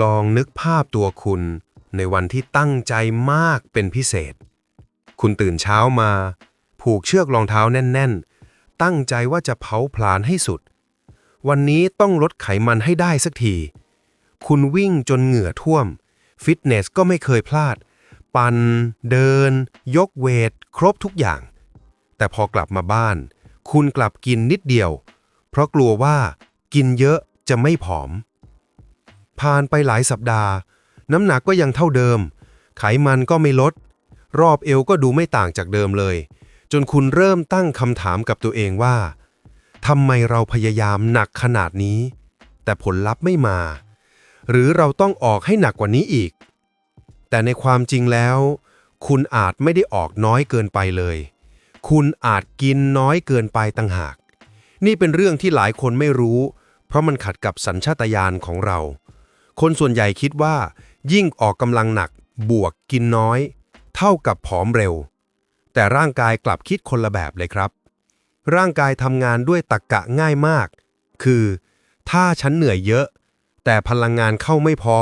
ลองนึกภาพตัวคุณ ในวันที่ตั้งใจมากเป็นพิเศษ คุณตื่นเช้ามา ผูกเชือกรองเท้าแน่น ๆ ตั้งใจว่าจะเผาผลาญให้สุด วันนี้ต้องลดไขมันให้ได้สักที คุณวิ่งจนเหงื่อท่วม ฟิตเนสก็ไม่เคยพลาด ปั่นเดิน ยกเวท ครบทุกอย่าง แต่พอกลับมาบ้าน คุณกลับกินนิดเดียว เพราะกลัวว่ากินเยอะจะไม่ผอม ผ่านไปหลายสัปดาห์ น้ำหนักก็ยังเท่าเดิม ไขมันก็ไม่ลด รอบเอวก็ดูไม่ต่างจากเดิมเลย จนคุณเริ่มตั้งคำถามกับตัวเองว่าทำไมเราพยายามหนักขนาดนี้ แต่ผลลัพธ์ไม่มา หรือเราต้องออกให้หนักกว่านี้อีก แต่ในความจริงแล้ว คุณอาจไม่ได้ออกน้อยเกินไปเลย คุณอาจกินน้อยเกินไปต่างหาก นี่เป็นเรื่องที่หลายคนไม่รู้ เพราะมันขัดกับสัญชาตญาณของเรา คนส่วนใหญ่คิดว่า ยิ่งออกกำลังหนัก บวกกินน้อย เท่ากับผอมเร็ว แต่ร่างกายกลับคิดคนละแบบเลยครับ ร่างกายทำงานด้วยตรกกะง่ายมาก คือ ถ้าฉันเหนื่อยเยอะ แต่พลังงานเข้าไม่พอ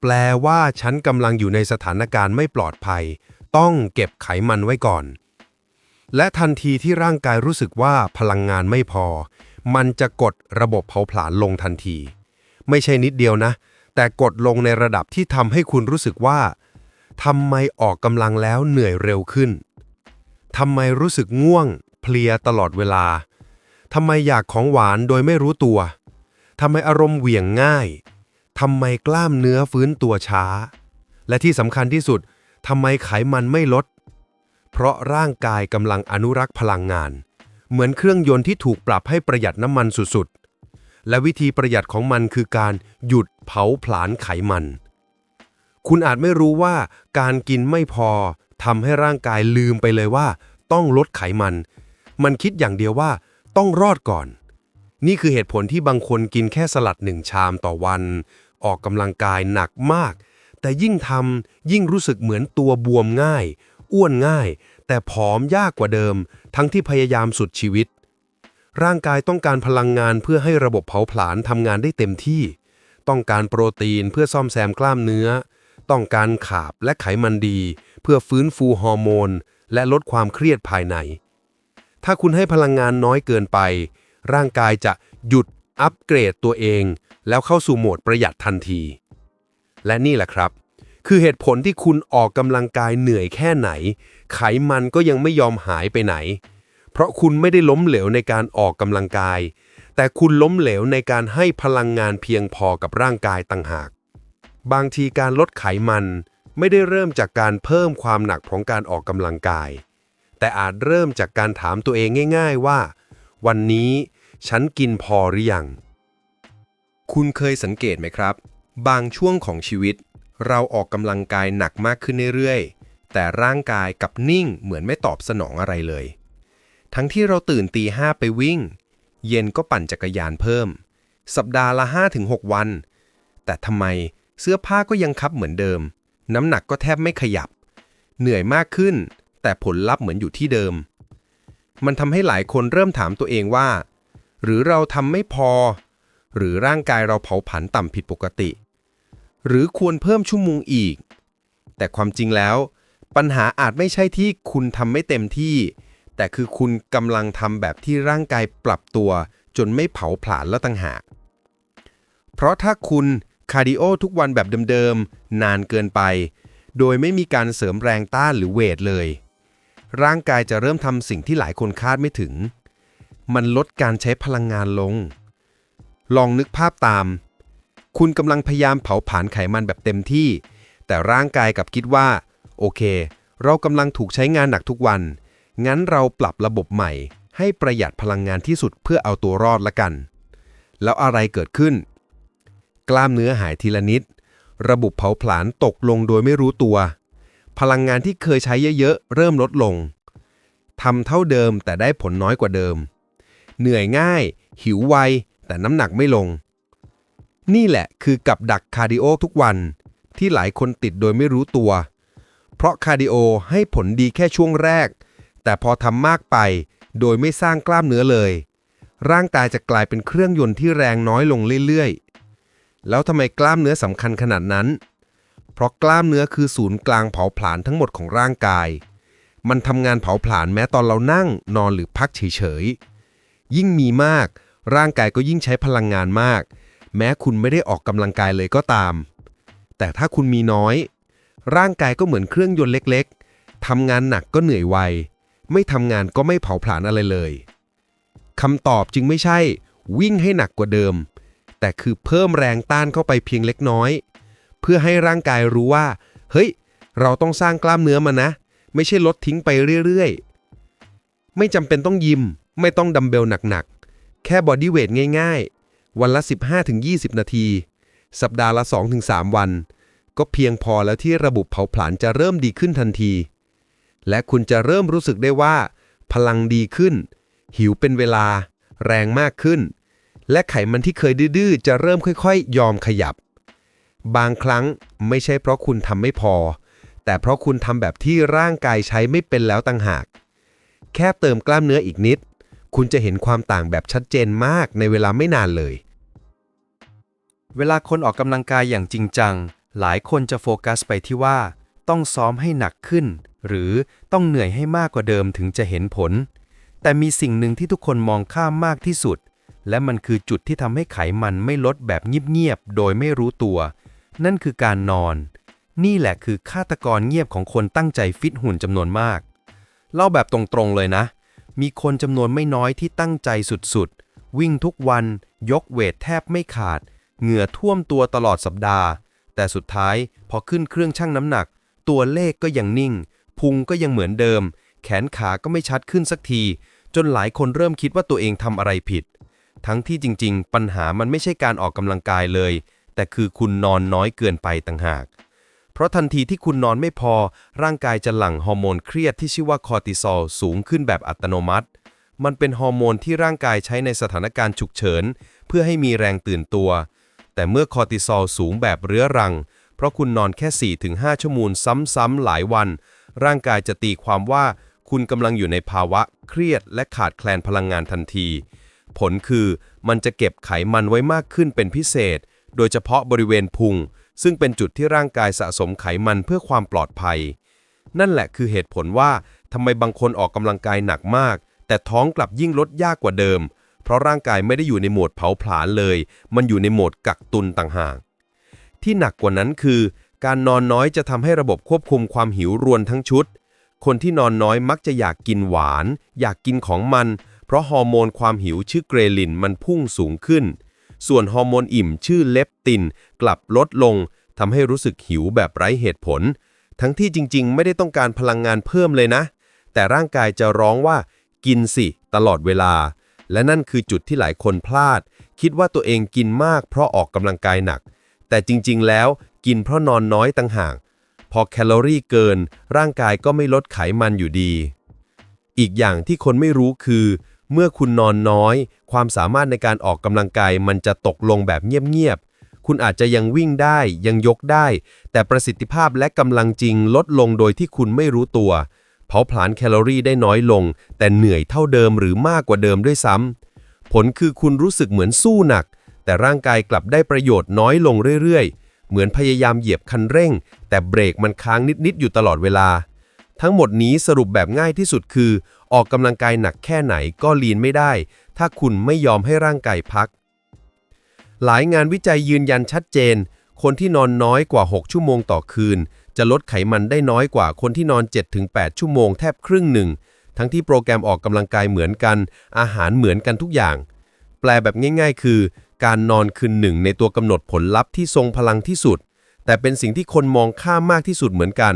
แปลว่าฉันกำลังอยู่ในสถานการณ์ไม่ปลอดภัย ต้องเก็บไขมันไว้ก่อน และทันทีที่ร่างกายรู้สึกว่าพลังงานไม่พอ มันจะกดระบบเผาผลาญลงทันที ไม่ใช่นิดเดียวนะ แต่กดลงในระดับที่ทำให้คุณรู้สึกว่าทำไมออกกำลังแล้วเหนื่อยเร็วขึ้นทำไมรู้สึกง่วง เพลียตลอดเวลาทำไมอยากของหวานโดยไม่รู้ตัวทำไมอารมณ์เหวี่ยงง่ายทำไมกล้ามเนื้อฟื้นตัวช้า และที่สำคัญที่สุดทำไมไขมันไม่ลด เพราะร่างกายกำลังอนุรักษ์พลังงาน เหมือนเครื่องยนต์ที่ถูกปรับให้ประหยัดน้ำมันสุดๆ และวิธีประหยัดของมันคือการหยุดเผาผลาญไขมัน คุณอาจไม่รู้ว่าการกินไม่พอทำให้ร่างกายลืมไปเลยว่า ต้องลดไขมัน มันคิดอย่างเดียวว่า ต้องรอดก่อน นี่คือเหตุผลที่บางคนกินแค่สลัดหนึ่งชามต่อวัน ออกกำลังกายหนักมาก แต่ยิ่งทำยิ่งรู้สึกเหมือนตัวบวมง่าย อ้วนง่าย แต่ผอมยากกว่าเดิม ทั้งที่พยายามสุดชีวิต ร่างกายต้องการพลังงานเพื่อให้ระบบเผาผลาญทำงานได้เต็มที่ ต้องการโปรตีนเพื่อซ่อมแซมกล้ามเนื้อ ต้องการขาบและไขมันดี เพื่อฟื้นฟูฮอร์โมน และลดความเครียดภายใน ถ้าคุณให้พลังงานน้อยเกินไป ร่างกายจะหยุดอัปเกรดตัวเอง แล้วเข้าสู่โหมดประหยัดทันที และนี่แหละครับ คือเหตุผลที่คุณออกกำลังกายเหนื่อยแค่ไหน ไขมันก็ยังไม่ยอมหายไปไหน เพราะคุณไม่ได้ล้มเหลวในการออกกำลังกาย แต่คุณล้มเหลวในการให้พลังงานเพียงพอกับร่างกายต่างหาก บางทีการลดไขมัน ไม่ได้เริ่มจากการเพิ่มความหนักของการออกกำลังกาย แต่อาจเริ่มจากการถามตัวเองง่าย ๆว่า วันนี้ฉันกินพอหรือยัง คุณเคยสังเกตไหมครับ บางช่วงของชีวิต เราออกกำลังกายหนักมากขึ้นเรื่อยๆ แต่ร่างกายกับนิ่งเหมือนไม่ตอบสนองอะไรเลย ทั้งที่เราตื่นตีห้าไปวิ่ง เย็นก็ปั่นจักรยานเพิ่ม สัปดาห์ละ5-6วัน แต่ทำไมเสื้อผ้าก็ยังคับเหมือนเดิม น้ำหนักก็แทบไม่ขยับ เหนื่อยมากขึ้น แต่ผลลัพธ์เหมือนอยู่ที่เดิม มันทำให้หลายคนเริ่มถามตัวเองว่า หรือเราทำไม่พอ หรือร่างกายเราเผาผลาญต่ำผิดปกติ หรือควรเพิ่มชั่วโมงอีก แต่ความจริงแล้ว ปัญหาอาจไม่ใช่ที่คุณทำไม่เต็มที่ แต่คือคุณกำลังทำแบบที่ร่างกายปรับตัว จนไม่เผาผลาญแล้วต่างหาก เพราะถ้าคุณคาร์ดิโอทุกวันแบบเดิมๆ นานเกินไป โดยไม่มีการเสริมแรงต้านหรือเวทเลย ร่างกายจะเริ่มทำสิ่งที่หลายคนคาดไม่ถึง มันลดการใช้พลังงานลง ลองนึกภาพตาม คุณกำลังพยายามเผาผลาญไขมันแบบเต็มที่ แต่ร่างกายกลับคิดว่า โอเค เรากำลังถูกใช้งานหนักทุกวัน งั้นเราปรับระบบใหม่ ให้ประหยัดพลังงานที่สุดเพื่อเอาตัวรอดละกัน แล้วอะไรเกิดขึ้น กล้ามเนื้อหายทีละนิด ระบบเผาผลาญตกลงโดยไม่รู้ตัว พลังงานที่เคยใช้เยอะๆ เริ่มลดลงทำเท่าเดิมแต่ได้ผลน้อยกว่าเดิม เหนื่อยง่าย หิวไว แต่น้ำหนักไม่ลง นี่แหละคือกับดักคาร์ดิโอทุกวันที่หลายคนติดโดยไม่รู้ตัว เพราะคาร์ดิโอให้ผลดีแค่ช่วงแรก แต่พอทำมากไป โดยไม่สร้างกล้ามเนื้อเลย ร่างกายจะกลายเป็นเครื่องยนต์ที่แรงน้อยลงเรื่อยๆ แล้วทำไมกล้ามเนื้อสำคัญขนาดนั้น เพราะกล้ามเนื้อคือศูนย์กลางเผาผลาญทั้งหมดของร่างกาย มันทำงานเผาผลาญแม้ตอนเรานั่งนอนหรือพักเฉยๆ ยิ่งมีมาก ร่างกายก็ยิ่งใช้พลังงานมาก แม้คุณไม่ได้ออกกำลังกายเลยก็ตาม แต่ถ้าคุณมีน้อย ร่างกายก็เหมือนเครื่องยนต์เล็ก ๆทำงานหนักก็เหนื่อยไว ไม่ทำงานก็ไม่เผาผลาญอะไรเลยคำตอบจึงไม่ใช่ วิ่งให้หนักกว่าเดิม แต่คือเพิ่มแรงต้านเข้าไปเพียงเล็กน้อย เพื่อให้ร่างกายรู้ว่า เฮ้ย เราต้องสร้างกล้ามเนื้อมานะ ไม่ใช่ลดทิ้งไปเรื่อยๆ ไม่จำเป็นต้องยิม ไม่ต้องดัมเบลหนักๆ แค่บอดี้เวทง่ายๆ วันละ 15-20 นาที สัปดาห์ละ 2-3 วัน ก็เพียงพอแล้วที่ระบบเผาผลาญจะเริ่มดีขึ้นทันที และคุณจะเริ่มรู้สึกได้ว่า พลังดีขึ้น หิวเป็นเวลา แรงมากขึ้น และไขมันที่เคยดื้อจะเริ่มค่อยๆ ยอมขยับ บางครั้งไม่ใช่เพราะคุณทำไม่พอ แต่เพราะคุณทำแบบที่ร่างกายใช้ไม่เป็นแล้วต่างหาก แค่เติมกล้ามเนื้ออีกนิด คุณจะเห็นความต่างแบบชัดเจนมากในเวลาไม่นานเลย เวลาคนออกกำลังกายอย่างจริงจัง หลายคนจะโฟกัสไปที่ว่า ต้องซ้อมให้หนักขึ้น หรือต้องเหนื่อยให้มากกว่าเดิมถึงจะเห็นผล แต่มีสิ่งหนึ่งที่ทุกคนมองข้ามมากที่สุด และมันคือจุดที่ทำให้ไขมันไม่ลดแบบเงียบๆ โดยไม่รู้ตัว นั่นคือการนอน นี่แหละคือฆาตกรเงียบของคนตั้งใจฟิตหุ่นจำนวนมาก เล่าแบบตรงๆเลยนะ มีคนจำนวนไม่น้อยที่ตั้งใจสุดๆ วิ่งทุกวัน ยกเวทแทบไม่ขาด เหงื่อท่วมตัวตลอดสัปดาห์แต่สุดท้ายพอขึ้นเครื่องชั่งน้ำหนัก ตัวเลขก็ยังนิ่ง พุงก็ยังเหมือนเดิม แขนขาก็ไม่ชัดขึ้นสักที จนหลายคนเริ่มคิดว่าตัวเองทำอะไรผิด ทั้งที่จริง ๆ ปัญหามันไม่ใช่การออกกำลังกายเลย แต่คือคุณนอนน้อยเกินไปต่างหาก เพราะทันทีที่คุณนอนไม่พอ ร่างกายจะหลั่งฮอร์โมนเครียดที่ชื่อว่าคอร์ติซอลสูงขึ้นแบบอัตโนมัติ มันเป็นฮอร์โมนที่ร่างกายใช้ในสถานการณ์ฉุกเฉิน เพื่อให้มีแรงตื่นตัว แต่เมื่อคอร์ติซอลสูงแบบเรื้อรัง ราะคุณนอนแค่ 4-5 ชั่วโมงซ้ำๆหลายวัน ร่างกายจะตีความว่าคุณกำลังอยู่ในภาวะเครียดและขาดแคลนพลังงานทันที ผลคือมันจะเก็บไขมันไว้มากขึ้นเป็นพิเศษ โดยเฉพาะบริเวณพุง ซึ่งเป็นจุดที่ร่างกายสะสมไขมันเพื่อความปลอดภัย นั่นแหละคือเหตุผลว่าทำไมบางคนออกกำลังกายหนักมาก แต่ท้องกลับยิ่งลดยากกว่าเดิม เพราะร่างกายไม่ได้อยู่ในโหมดเผาผลาญเลย มันอยู่ในโหมดกักตุนต่างหาก ที่หนักกว่านั้นคือ การนอนน้อยจะทำให้ระบบควบคุมความหิวรวนทั้งชุด คนที่นอนน้อยมักจะอยากกินหวาน อยากกินของมัน เพราะฮอร์โมนความหิวชื่อเกรลินมันพุ่งสูงขึ้น ส่วนฮอร์โมนอิ่มชื่อเลปติน กลับลดลงทำให้รู้สึกหิวแบบไร้เหตุผล ทั้งที่จริงๆ ไม่ได้ต้องการพลังงานเพิ่มเลยนะ แต่ร่างกายจะร้องว่า กินสิ ตลอดเวลา และนั่นคือจุดที่หลายคนพลาด คิดว่าตัวเองกินมากเพราะออกกำลังกายหนัก แต่จริงๆ แล้วกินเพราะนอนน้อยต่างหาก พอแคลอรี่เกิน ร่างกายก็ไม่ลดไขมันอยู่ดี อีกอย่างที่คนไม่รู้คือ เมื่อคุณนอนน้อย ความสามารถในการออกกำลังกายมันจะตกลงแบบเงียบๆ คุณอาจจะยังวิ่งได้ยังยกได้ แต่ประสิทธิภาพและกำลังจริงลดลงโดยที่คุณไม่รู้ตัว เผาผลาญแคลอรี่ได้น้อยลง แต่เหนื่อยเท่าเดิมหรือมากกว่าเดิมด้วยซ้ำผลคือคุณรู้สึกเหมือนสู้หนัก แต่ร่างกายกลับได้ประโยชน์น้อยลงเรื่อยๆ เหมือนพยายามเหยียบคันเร่ง แต่เบรกมันค้างนิดๆอยู่ตลอดเวลา ทั้งหมดนี้สรุปแบบง่ายที่สุดคือ ออกกำลังกายหนักแค่ไหนก็ลีนไม่ได้ ถ้าคุณไม่ยอมให้ร่างกายพัก หลายงานวิจัยยืนยันชัดเจน คนที่นอนน้อยกว่า 6 ชั่วโมงต่อคืน จะลดไขมันได้น้อยกว่าคนที่นอน 7-8 ชั่วโมงแทบครึ่งหนึ่งทั้งที่โปรแกรมออกกำลังกายเหมือนกัน อาหารเหมือนกันทุกอย่าง แปลแบบง่าย ๆ คือ การนอนคือหนึ่งในตัวกำหนดผลลัพธ์ที่ทรงพลังที่สุด แต่เป็นสิ่งที่คนมองข้ามมากที่สุดเหมือนกัน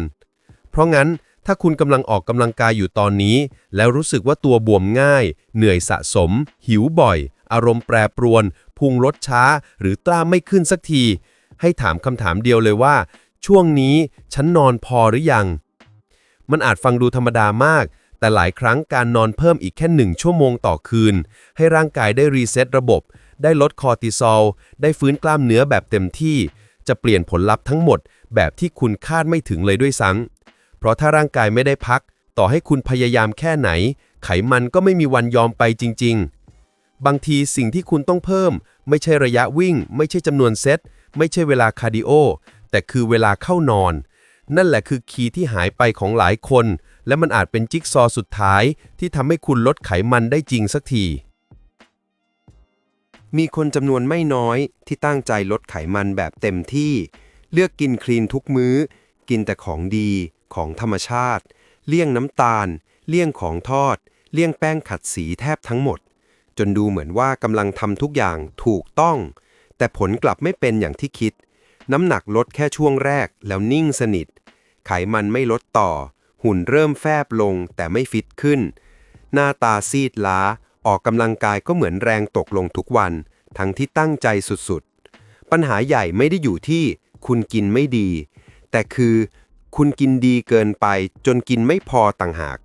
เพราะงั้นถ้าคุณกำลังออกกำลังกายอยู่ตอนนี้ แล้วรู้สึกว่าตัวบวมง่าย เหนื่อยสะสม หิวบ่อย อารมณ์แปรปรวน พุงลดช้า หรือกล้ามไม่ขึ้นสักที ให้ถามคำถามเดียวเลยว่า ช่วงนี้ฉันนอนพอหรือยัง มันอาจฟังดูธรรมดามากแต่หลายครั้งการนอนเพิ่มอีกแค่หนึ่งชั่วโมงต่อคืน ให้ร่างกายได้รีเซ็ตระบบ ได้ลดคอร์ติซอล ได้ฟื้นกล้ามเนื้อแบบเต็มที่ จะเปลี่ยนผลลัพธ์ทั้งหมด แบบที่คุณคาดไม่ถึงเลยด้วยซ้ำเพราะถ้าร่างกายไม่ได้พัก ต่อให้คุณพยายามแค่ไหน ไขมันก็ไม่มีวันยอมไปจริง ๆ บางทีสิ่งที่คุณต้องเพิ่ม ไม่ใช่ระยะวิ่ง ไม่ใช่จำนวนเซต ไม่ใช่เวลาคาร์ดิโอ แต่คือเวลาเข้านอน นั่นแหละคือคีย์ที่หายไปของหลายคน และมันอาจเป็นจิ๊กซอว์สุดท้าย ที่ทำให้คุณลดไขมันได้จริงสักที มีคนจำนวนไม่น้อยที่ตั้งใจลดไขมันแบบเต็มที่ เลือกกินคลีนทุกมื้อ กินแต่ของดีของธรรมชาติ เลี่ยงน้ำตาล เลี่ยงของทอด เลี่ยงแป้งขัดสีแทบทั้งหมด จนดูเหมือนว่ากำลังทำทุกอย่างถูกต้อง แต่ผลกลับไม่เป็นอย่างที่คิด น้ำหนักลดแค่ช่วงแรกแล้วนิ่งสนิท ไขมันไม่ลดต่อ หุ่นเริ่มแฟบลงแต่ไม่ฟิตขึ้น หน้าตาซีดล้า ออกกำลังกายก็เหมือนแรงตกลงทุกวัน ทั้งที่ตั้งใจสุดๆ ปัญหาใหญ่ไม่ได้อยู่ที่คุณกินไม่ดี แต่คือคุณกินดีเกินไปจนกินไม่พอต่างหาก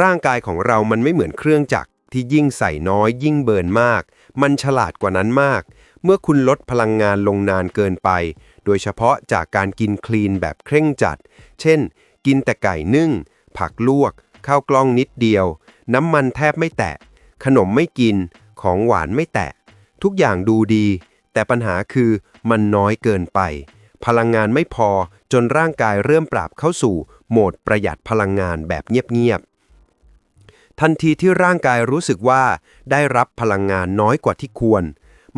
ร่างกายของเรามันไม่เหมือนเครื่องจักรที่ยิ่งใส่น้อยยิ่งเบิร์นมาก มันฉลาดกว่านั้นมาก เมื่อคุณลดพลังงานลงนานเกินไป โดยเฉพาะจากการกินคลีนแบบเคร่งจัด เช่น กินแต่ไก่นึ่ง ผักลวก ข้าวกล้องนิดเดียว น้ำมันแทบไม่แตะ ขนมไม่กิน ของหวานไม่แตะ ทุกอย่างดูดี แต่ปัญหาคือมันน้อยเกินไป พลังงานไม่พอจนร่างกายเริ่มปรับเข้าสู่ โหมดประหยัดพลังงานแบบเงียบๆ ทันทีที่ร่างกายรู้สึกว่า ได้รับพลังงานน้อยกว่าที่ควร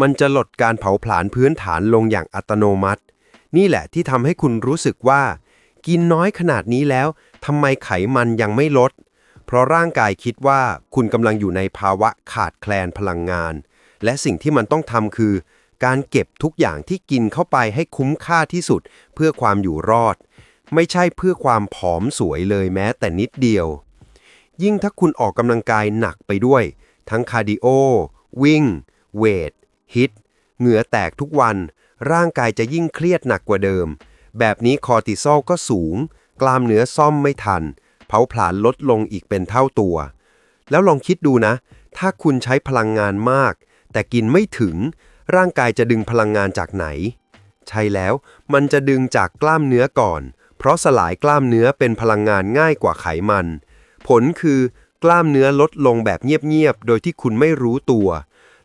มันจะลดการเผาผลาญพื้นฐานลงอย่างอัตโนมัติ นี่แหละที่ทำให้คุณรู้สึกว่า กินน้อยขนาดนี้แล้วทำไมไขมันยังไม่ลด เพราะร่างกายคิดว่าคุณกำลังอยู่ในภาวะขาดแคลนพลังงาน และสิ่งที่มันต้องทำคือ การเก็บทุกอย่างที่กินเข้าไปให้คุ้มค่าที่สุด เพื่อความอยู่รอด ไม่ใช่เพื่อความผอมสวยเลยแม้แต่นิดเดียว ยิ่งถ้าคุณออกกำลังกายหนักไปด้วย ทั้งคาร์ดิโอวิ่ง เวทฮิตเหงื่อแตกทุกวัน ร่างกายจะยิ่งเครียดหนักกว่าเดิม แบบนี้คอร์ติซอลก็สูง กล้ามเนื้อซ่อมไม่ทันาผลาญลดลงอีกเป็นเท่าตัว แล้วลองคิดดูนะ ถ้าคุณใช้พลังงานมาก แต่กินไม่ถึง ร่างกายจะดึงพลังงานจากไหน ใช่แล้วมันจะดึงจากกล้ามเนื้อก่อน เพราะสลายกล้ามเนื้อเป็นพลังงานง่ายกว่าไขมัน ผลคือกล้ามเนื้อลดลงแบบเงียบๆ โดยที่คุณไม่รู้ตัว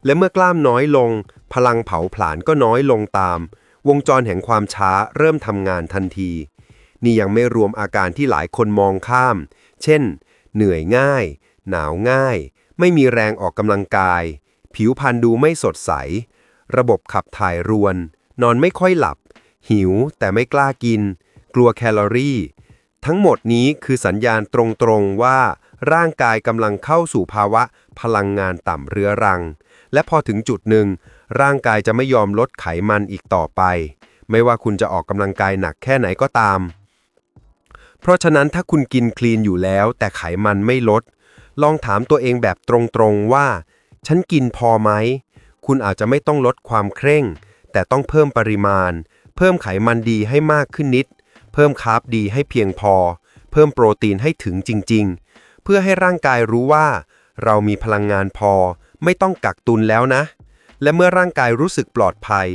และเมื่อกล้ามน้อยลง พลังเผาผลาญก็น้อยลงตาม วงจรแห่งความช้าเริ่มทำงานทันที นี่ยังไม่รวมอาการที่หลายคนมองข้าม เช่น เหนื่อยง่าย หนาวง่าย ไม่มีแรงออกกำลังกาย ผิวพรรณดูไม่สดใส ระบบขับถ่ายรวน นอนไม่ค่อยหลับ หิวแต่ไม่กล้ากิน กลัวแคลอรี่ ทั้งหมดนี้คือสัญญาณตรงๆว่า ร่างกายกำลังเข้าสู่ภาวะพลังงานต่ำเรื้อรัง และพอถึงจุดหนึ่ง ร่างกายจะไม่ยอมลดไขมันอีกต่อไป ไม่ว่าคุณจะออกกำลังกายหนักแค่ไหนก็ตาม เพราะฉะนั้นถ้าคุณกินคลีนอยู่แล้ว แต่ไขมันไม่ลด ลองถามตัวเองแบบตรงๆว่า ฉันกินพอไหม คุณอาจจะไม่ต้องลดความเคร่ง แต่ต้องเพิ่มปริมาณ เพิ่มไขมันดีให้มากขึ้นนิด เพิ่มคาร์บดีให้เพียงพอ เพิ่มโปรตีนให้ถึงจริง ๆ เพื่อให้ร่างกายรู้ว่า เรามีพลังงานพอ ไม่ต้องกักตุนแล้วนะ และเมื่อร่างกายรู้สึกปลอดภัย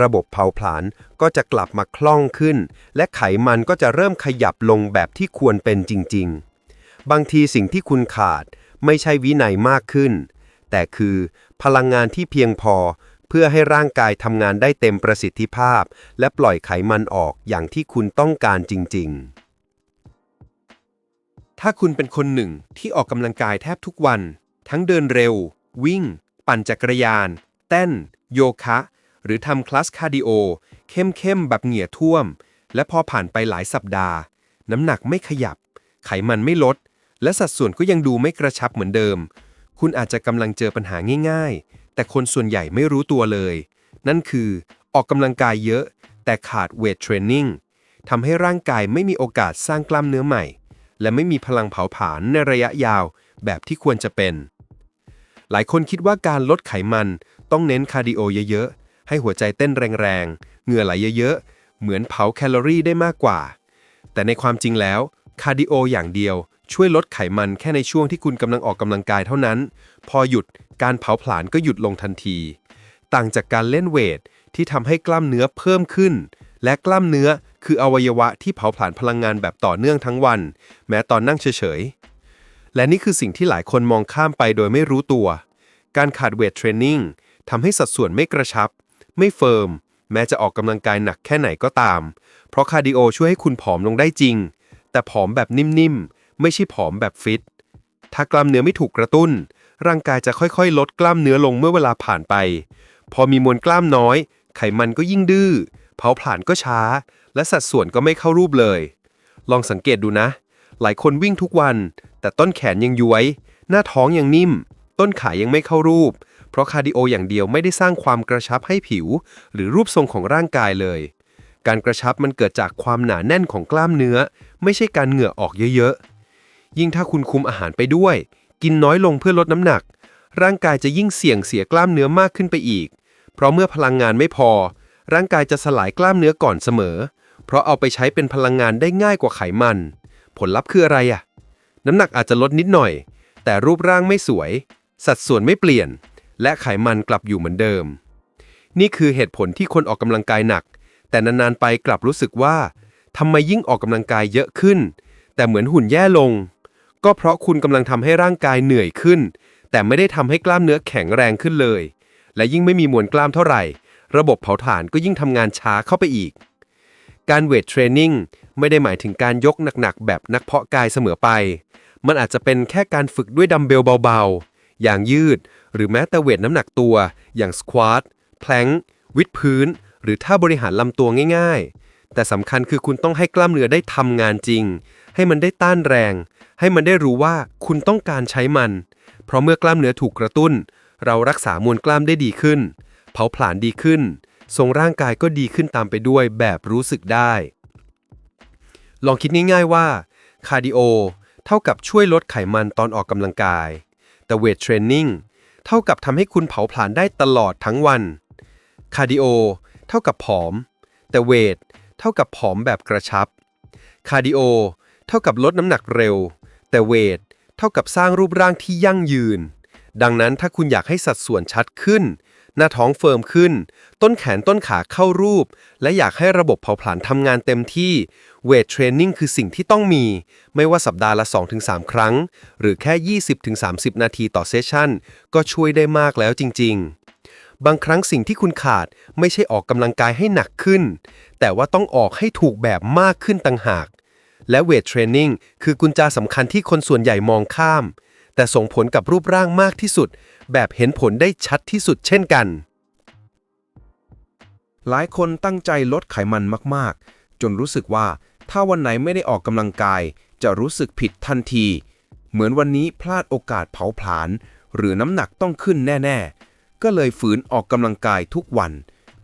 ระบบเผาผลาญก็จะกลับมาคล่องขึ้น และไขมันก็จะเริ่มขยับลงแบบที่ควรเป็นจริง ๆ บางทีสิ่งที่คุณขาดไม่ใช่วินัยมากขึ้น แต่คือพลังงานที่เพียงพอเพื่อให้ร่างกายทำงานได้เต็มประสิทธิภาพ และปล่อยไขมันออกอย่างที่คุณต้องการจริง ๆ ถ้าคุณเป็นคนหนึ่งที่ออกกำลังกายแทบทุกวัน ทั้งเดินเร็ว วิ่ง ปั่นจักรยาน เต้น โยคะ หรือทำคลาสคาร์ดิโอเข้มๆแบบเหงื่อท่วม และพอผ่านไปหลายสัปดาห์ น้ำหนักไม่ขยับ ไขมันไม่ลด และสัดส่วนก็ยังดูไม่กระชับเหมือนเดิม คุณอาจจะกำลังเจอปัญหาง่าย ๆ แต่คนส่วนใหญ่ไม่รู้ตัวเลย นั่นคือออกกำลังกายเยอะ แต่ขาดเวทเทรนนิ่งทำให้ร่างกายไม่มีโอกาสสร้างกล้ามเนื้อใหม่ และไม่มีพลังเผาผลาญในระยะยาวแบบที่ควรจะเป็น หลายคนคิดว่าการลดไขมันต้องเน้นคาร์ดิโอเยอะๆ ให้หัวใจเต้นแรงๆ เหงื่อไหลเยอะๆ เหมือนเผาแคลอรี่ได้มากกว่า แต่ในความจริงแล้ว คาร์ดิโออย่างเดียวช่วยลดไขมันแค่ในช่วงที่คุณกำลังออกกำลังกายเท่านั้น พอหยุดการเผาผลาญก็หยุดลงทันที ต่างจากการเล่นเวทที่ทำให้กล้ามเนื้อเพิ่มขึ้น และกล้ามเนื้อคืออวัยวะที่เผาผลาญพลังงานแบบต่อเนื่องทั้งวัน แม้ตอนนั่งเฉยๆ และนี่คือสิ่งที่หลายคนมองข้ามไปโดยไม่รู้ตัว การขาดเวทเทรนนิ่งทำให้สัดส่วนไม่กระชับ ไม่เฟิร์ม แม้จะออกกำลังกายหนักแค่ไหนก็ตาม เพราะคาร์ดิโอช่วยให้คุณผอมลงได้จริง แต่ผอมแบบนิ่มๆ ไม่ใช่ผอมแบบฟิต ถ้ากล้ามเนื้อไม่ถูกกระตุ้น ร่างกายจะค่อยๆ ลดกล้ามเนื้อลงเมื่อเวลาผ่านไป พอมีมวลกล้ามน้อย ไขมันก็ยิ่งดื้อ เผาผลาญก็ช้า และสัดส่วนก็ไม่เข้ารูปเลย ลองสังเกตดูนะ หลายคนวิ่งทุกวัน แต่ต้นแขนยังย้วย หน้าท้องยังนิ่ม ต้นขายังไม่เข้ารูป เพราะคาร์ดิโออย่างเดียวไม่ได้สร้างความกระชับให้ผิว หรือรูปทรงของร่างกายเลย การกระชับมันเกิดจากความหนาแน่นของกล้ามเนื้อ ไม่ใช่การเหงื่อออกเยอะๆ ยิ่งถ้าคุณคุมอาหารไปด้วย กินน้อยลงเพื่อลดน้ำหนัก ร่างกายจะยิ่งเสี่ยงเสียกล้ามเนื้อมากขึ้นไปอีก เพราะเมื่อพลังงานไม่พอ ร่างกายจะสลายกล้ามเนื้อก่อนเสมอ เพราะเอาไปใช้เป็นพลังงานได้ง่ายกว่าไขมัน ผลลัพธ์คืออะไรอะน้ำหนักอาจจะลดนิดหน่อย แต่รูปร่างไม่สวย สัดส่วนไม่เปลี่ยน และไขมันกลับอยู่เหมือนเดิม นี่คือเหตุผลที่คนออกกำลังกายหนัก แต่นานๆไปกลับรู้สึกว่าทำไมยิ่งออกกำลังกายเยอะขึ้น แต่เหมือนหุ่นแย่ลง ก็เพราะคุณกำลังทำให้ร่างกายเหนื่อยขึ้น แต่ไม่ได้ทำให้กล้ามเนื้อแข็งแรงขึ้นเลย และยิ่งไม่มีมวลกล้ามเท่าไหร่ ระบบเผาผลาญก็ยิ่งทำงานช้าเข้าไปอีก การเวทเทรนนิ่งไม่ได้หมายถึงการยกหนักๆแบบนักเพาะกายเสมอไป มันอาจจะเป็นแค่การฝึกด้วยดัมเบลเบาๆ อย่างยืด หรือแม้แต่เวทน้ำหนักตัว อย่างสควอตแพลงวิดพื้น หรือท่าบริหารลำตัวง่ายๆ แต่สำคัญคือคุณต้องให้กล้ามเนื้อได้ทำงานจริง ให้มันได้ต้านแรง ให้มันได้รู้ว่าคุณต้องการใช้มัน เพราะเมื่อกล้ามเนื้อถูกกระตุ้น เรารักษามวลกล้ามได้ดีขึ้น เผาผลาญดีขึ้น ทรงร่างกายก็ดีขึ้นตามไปด้วยแบบรู้สึกได้ ลองคิดง่ายๆว่าคาร์ดิโอเท่ากับช่วยลดไขมันตอนออกกำลังกาย แต่เวทเทรนนิ่ง เท่ากับทำให้คุณเผาผลาญได้ตลอดทั้งวัน คาร์ดิโอ เท่ากับผอม แต่เวท เท่ากับผอมแบบกระชับ คาร์ดิโอ เท่ากับลดน้ำหนักเร็ว แต่เวท เท่ากับสร้างรูปร่างที่ยั่งยืน ดังนั้นถ้าคุณอยากให้สัดส่วนชัดขึ้น หน้าท้องเฟิร์มขึ้น ต้นแขนต้นขาเข้ารูป และอยากให้ระบบเผาผลาญทำงานเต็มที่ เวทเทรนนิ่งคือสิ่งที่ต้องมี ไม่ว่าสัปดาห์ละ 2-3 ครั้ง หรือแค่ 20-30 นาทีต่อเซสชั่น ก็ช่วยได้มากแล้วจริง ๆบางครั้งสิ่งที่คุณขาดไม่ใช่ออกกำลังกายให้หนักขึ้น แต่ว่าต้องออกให้ถูกแบบมากขึ้นต่างหาก และเวทเทรนนิ่งคือกุญแจสำคัญที่คนส่วนใหญ่มองข้าม แต่ส่งผลกับรูปร่างมากที่สุด แบบเห็นผลได้ชัดที่สุดเช่นกัน หลายคนตั้งใจลดไขมันมากๆ จนรู้สึกว่าถ้าวันไหนไม่ได้ออกกำลังกาย จะรู้สึกผิดทันที เหมือนวันนี้พลาดโอกาสเผาผลาญหรือน้ำหนักต้องขึ้นแน่ ๆ ก็เลยฝืนออกกำลังกายทุกวัน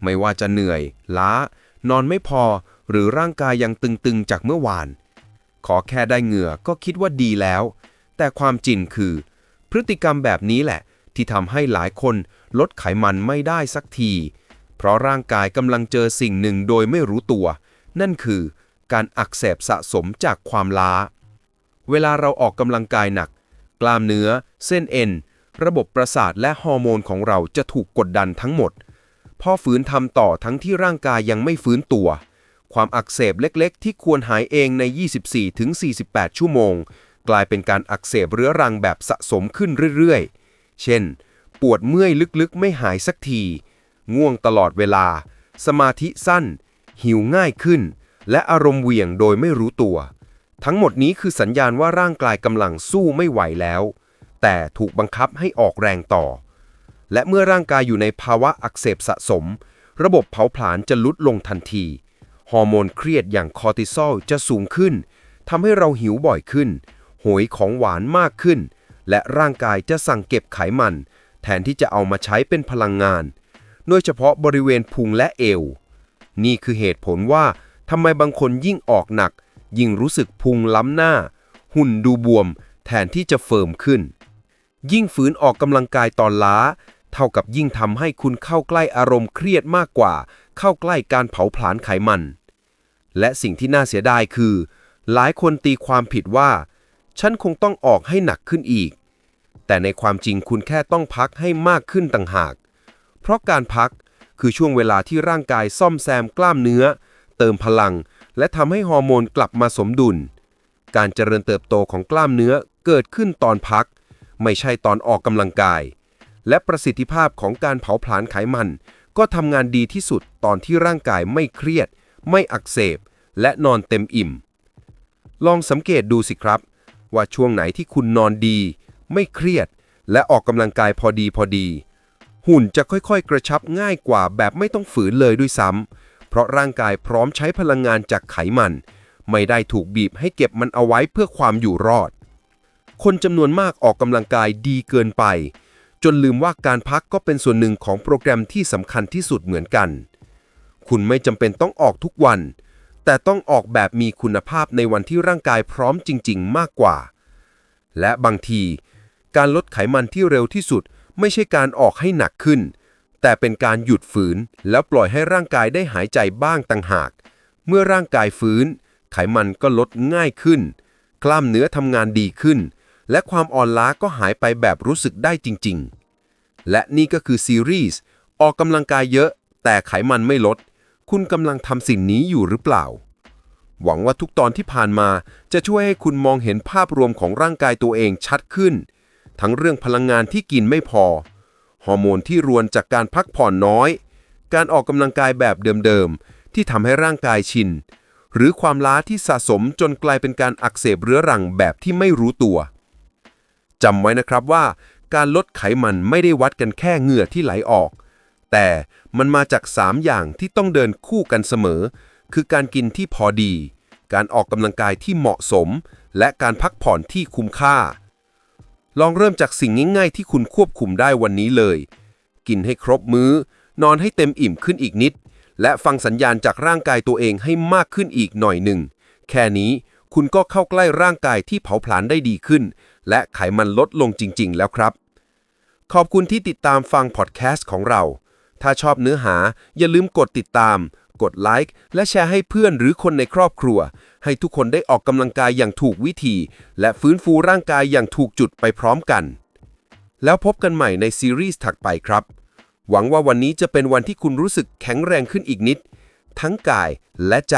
ไม่ว่าจะเหนื่อย ล้า นอนไม่พอ หรือร่างกายยังตึงๆ จากเมื่อวาน ขอแค่ได้เหงื่อก็คิดว่าดีแล้ว แต่ความจริงคือ พฤติกรรมแบบนี้แหละ ที่ทำให้หลายคนลดไขมันไม่ได้สักที เพราะร่างกายกำลังเจอสิ่งหนึ่งโดยไม่รู้ตัว นั่นคือ การอักเสบสะสมจากความล้า เวลาเราออกกำลังกายหนัก กล้ามเนื้อ เส้นเอ็น ระบบประสาทและฮอร์โมนของเราจะถูกกดดันทั้งหมด พอฝืนทำต่อทั้งที่ร่างกายยังไม่ฟื้นตัวความอักเสบเล็กๆ ที่ควรหายเองใน 24-48 ชั่วโมง กลายเป็นการอักเสบเรื้อรังแบบสะสมขึ้นเรื่อยๆ เช่น ปวดเมื่อยลึกๆ ไม่หายสักที ง่วงตลอดเวลา สมาธิสั้น หิวง่ายขึ้น และอารมณ์เหวี่ยงโดยไม่รู้ตัว ทั้งหมดนี้คือสัญญาณว่าร่างกายกำลังสู้ไม่ไหวแล้ว แต่ถูกบังคับให้ออกแรงต่อ และเมื่อร่างกายอยู่ในภาวะอักเสบสะสม ระบบเผาผลาญจะลดลงทันที ฮอร์โมนเครียดอย่างคอร์ติซอลจะสูงขึ้นทำให้เราหิวบ่อยขึ้น หยของหวานมากขึ้น และร่างกายจะสั่งเก็บไขมัน แทนที่จะเอามาใช้เป็นพลังงาน โดยเฉพาะบริเวณพุงและเอว นี่คือเหตุผลว่าทำไมบางคนยิ่งออกหนัก ยิ่งรู้สึกพุงล้ำหน้า หุ่นดูบวม แทนที่จะเฟิร์มขึ้น ยิ่งฝืนออกกำลังกายตอนล้า เท่ากับยิ่งทำให้คุณเข้าใกล้อารมณ์เครียดมากกว่า เข้าใกล้การเผาผลาญไขมัน และสิ่งที่น่าเสียดายคือ หลายคนตีความผิดว่า ฉันคงต้องออกให้หนักขึ้นอีก แต่ในความจริงคุณแค่ต้องพักให้มากขึ้นต่างหาก เพราะการพักคือช่วงเวลาที่ร่างกายซ่อมแซมกล้ามเนื้อ เติมพลัง และทำให้ฮอร์โมนกลับมาสมดุล การเจริญเติบโตของกล้ามเนื้อเกิดขึ้นตอนพัก ไม่ใช่ตอนออกกำลังกาย และประสิทธิภาพของการเผาผลาญไขมัน ก็ทำงานดีที่สุดตอนที่ร่างกายไม่เครียด ไม่อักเสบ และนอนเต็มอิ่ม ลองสังเกตดูสิครับ ว่าช่วงไหนที่คุณนอนดี ไม่เครียด และออกกำลังกายพอดีพอดี หุ่นจะค่อยๆ กระชับง่ายกว่าแบบไม่ต้องฝืนเลยด้วยซ้ำเพราะร่างกายพร้อมใช้พลังงานจากไขมัน ไม่ได้ถูกบีบให้เก็บมันเอาไว้เพื่อความอยู่รอด คนจำนวนมากออกกำลังกายดีเกินไป จนลืมว่าการพักก็เป็นส่วนหนึ่งของโปรแกรมที่สำคัญที่สุดเหมือนกัน คุณไม่จำเป็นต้องออกทุกวัน แต่ต้องออกแบบมีคุณภาพในวันที่ร่างกายพร้อมจริง ๆ มากกว่า และบางที การลดไขมันที่เร็วที่สุด ไม่ใช่การออกให้หนักขึ้น แต่เป็นการหยุดฝืน แล้วปล่อยให้ร่างกายได้หายใจบ้างต่างหาก เมื่อร่างกายฟื้น ไขมันก็ลดง่ายขึ้น กล้ามเนื้อทำงานดีขึ้น และความอ่อนล้าก็หายไปแบบรู้สึกได้จริง ๆ และนี่ก็คือซีรีส์ออกกำลังกายเยอะ แต่ไขมันไม่ลด คุณกำลังทำสิ่งนี้อยู่หรือเปล่า หวังว่าทุกตอนที่ผ่านมาจะช่วยให้คุณมองเห็นภาพรวมของร่างกายตัวเองชัดขึ้น ทั้งเรื่องพลังงานที่กินไม่พอ ฮอร์โมนที่รวนจากการพักผ่อนน้อย การออกกำลังกายแบบเดิมๆ ที่ทำให้ร่างกายชิน หรือความล้าที่สะสมจนกลายเป็นการอักเสบเรื้อรังแบบที่ไม่รู้ตัวจำไว้นะครับว่าการลดไขมันไม่ได้วัดกันแค่เหงื่อที่ไหลออก แต่มันมาจาก 3 อย่างที่ต้องเดินคู่กันเสมอ คือการกินที่พอดี การออกกำลังกายที่เหมาะสม และการพักผ่อนที่คุ้มค่า ลองเริ่มจากสิ่งง่ายๆ ที่คุณควบคุมได้วันนี้เลย กินให้ครบมื้อ นอนให้เต็มอิ่มขึ้นอีกนิด และฟังสัญญาณจากร่างกายตัวเองให้มากขึ้นอีกหน่อยหนึ่ง แค่นี้คุณก็เข้าใกล้ร่างกายที่เผาผลาญได้ดีขึ้น และไขมันลดลงจริง ๆ แล้วครับ ขอบคุณที่ติดตามฟังพอดแคสต์ของเรา ถ้าชอบเนื้อหาอย่าลืมกดติดตาม กดไลค์และแชร์ให้เพื่อนหรือคนในครอบครัว ให้ทุกคนได้ออกกำลังกายอย่างถูกวิธี และฟื้นฟูร่างกายอย่างถูกจุดไปพร้อมกัน แล้วพบกันใหม่ในซีรีส์ถัดไปครับ หวังว่าวันนี้จะเป็นวันที่คุณรู้สึกแข็งแรงขึ้นอีกนิด ทั้งกายและใจ